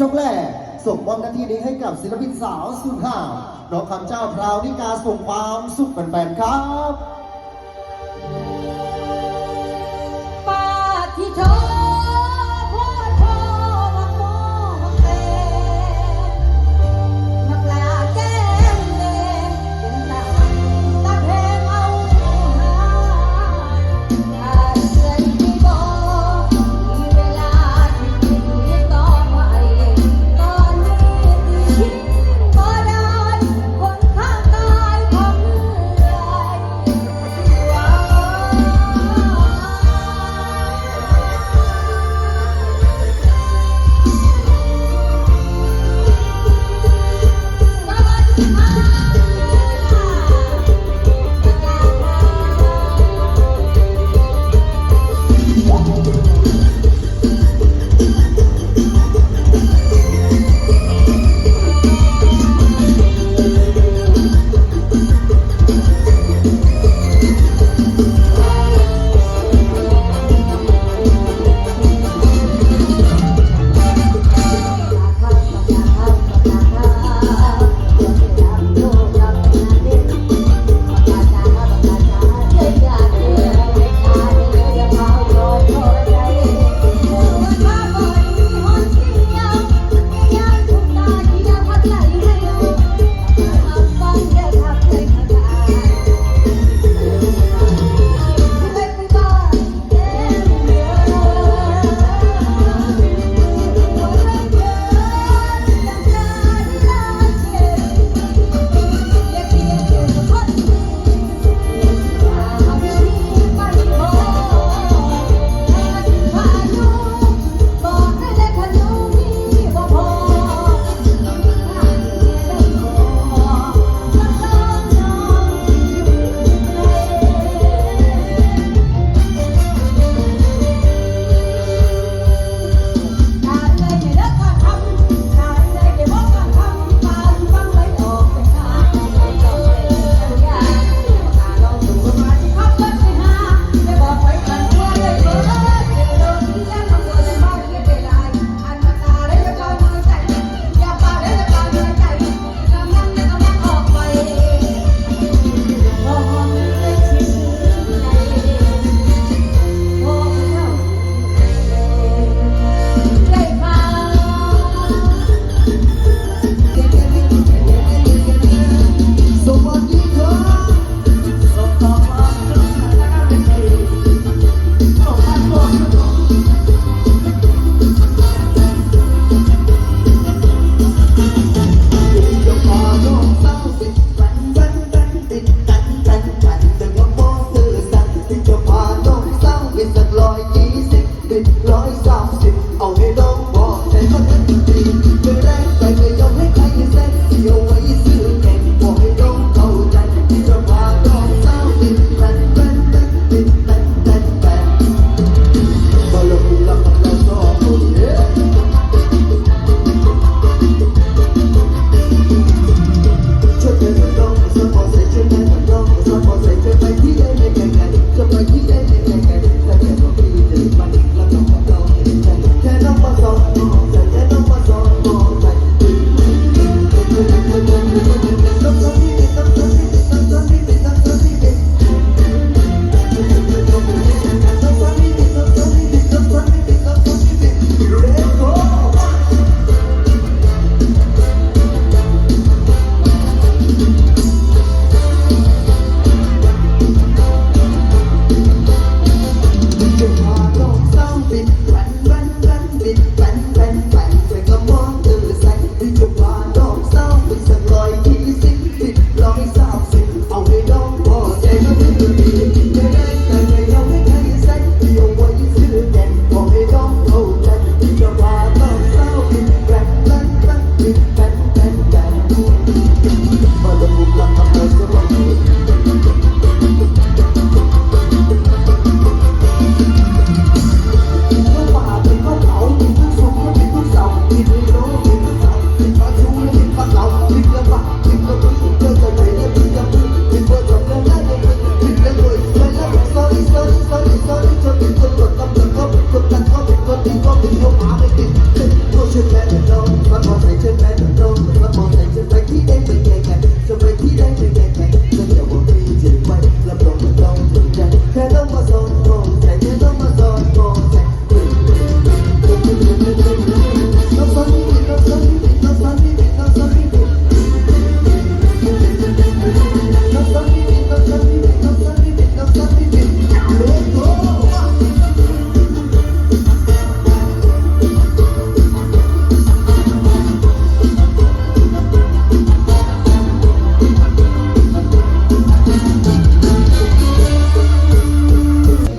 ช่วงคอนเสิร์ตช่วงแรกส่งมอบหน้าที่นี้ให้กับศิลปินสาวสุดห่าวน้องคำเจ้าพราวนิกาส่งความสุขแฟนๆครับปาที่โทพ่อ สิร้อยสามสิบ